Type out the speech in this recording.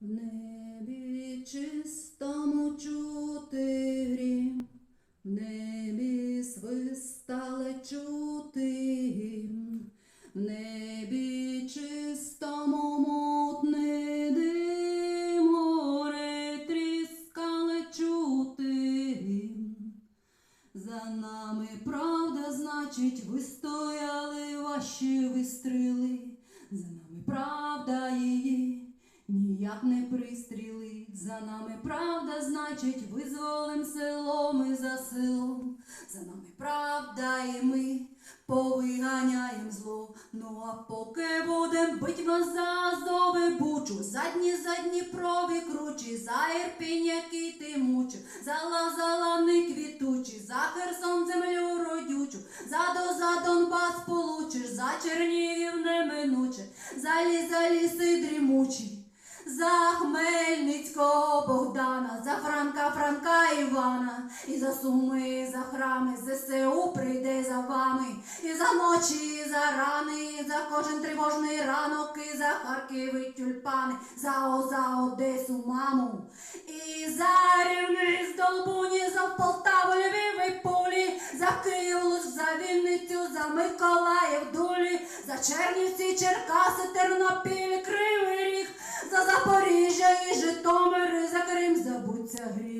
В небі чистому чути грім, в небі свистали чути гімн, в небі чистому мутний дим, гори тріскали чути гімн. За нами правда, значить, ви стояли ваші ніяк не пристрілить. За нами правда, значить, визволим село ми за селом. За нами правда і ми повиганяєм зло. Ну а поки будем бить вас за азови бучу, задні задні прові кручі, за Ірпінь, який ти мучив, за лазалани квітучі, за Херсон землю родючу, за до за Донбас получиш, за Чернігів неминуче, за ліс, за ліси дрімучі. За Хмельницького Богдана, за Франка Франка Івана, і за суми, і за храми, ЗСУ прийде за вами, і за ночі, і за рани, і за кожен тривожний ранок, і за Харків і тюльпани, за О, за Одесу, маму, і за Рівний з Долбуні, за Полтаву, Львів і Пулі, за Київ, за Вінницю, за Миколаїв, Дулі, за Чернівці, Черкаси, Тернопіль, забудься гріх.